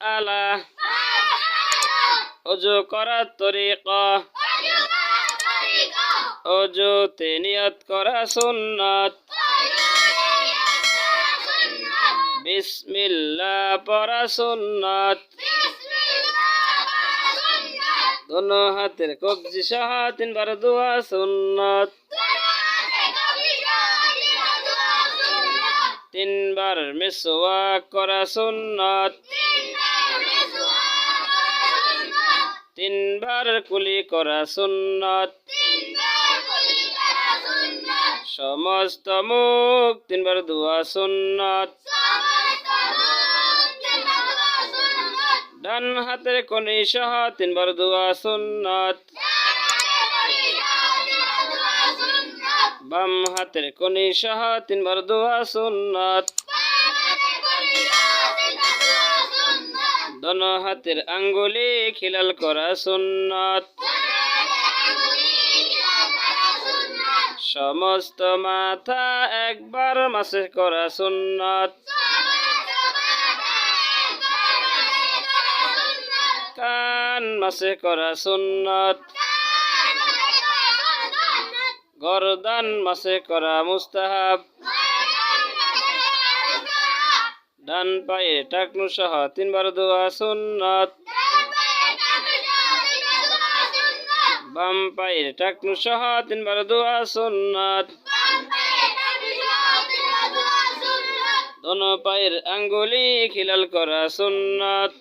আলা। অজু করার তরিকা। অজুতে নিয়ত করা সুন্নত। বিসমিল্লাহ পড়া সুন্নত। দোনো হাতের কবজি সহ তিনবার দোয়া সুন্নত। তিনবার মিসওয়াক করা সুন্নত। তিনবার কুলি করা সুন্নত। সমস্ত মুখ তিনবার দোয়া সুন্নত। ডান হাতের কনি সহ তিনবার দোয়া সুন্নত। বাম হাতের কনি সহ তিনবার দোয়া সুন্নত। দোনো হাতের আঙ্গুলি খিলাল করা সুন্নত। সমস্ত মাথা একবার মাসে করা সুন্নত। কান মাসে করা সুন্নত। গরদান মাসে করা মুস্তাহাব। ডান পায়ে টাকনু সহ, তিনবার দোয়া সুন্নত। বাম পায়ে টাকনু সহ, তিনবার দোয়া সুন্নত। দোনো পায়ের আঙ্গুলি খিলাল করা সুন্নত।